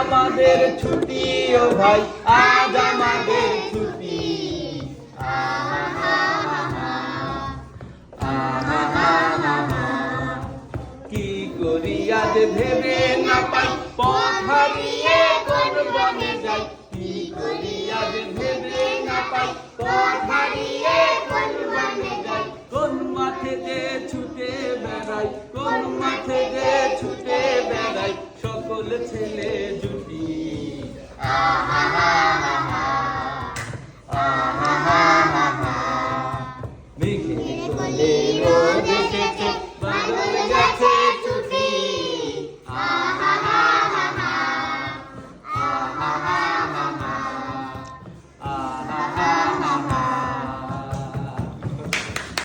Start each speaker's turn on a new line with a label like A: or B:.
A: আমাদের ছুটি ও ভাই, আজ আমাদের ছুটি। কি করি আজ ভেবে না পাই, পথ হারিয়ে কোন বনে যাই। কি করি আজ ভেবে না পাই, পথ হারিয়ে কোন বনে যাই। কোন মাঠে যে ছুটে বেড়াই, কোন মাঠে যে পাগল ছেলে জুটি। মেঘে চলে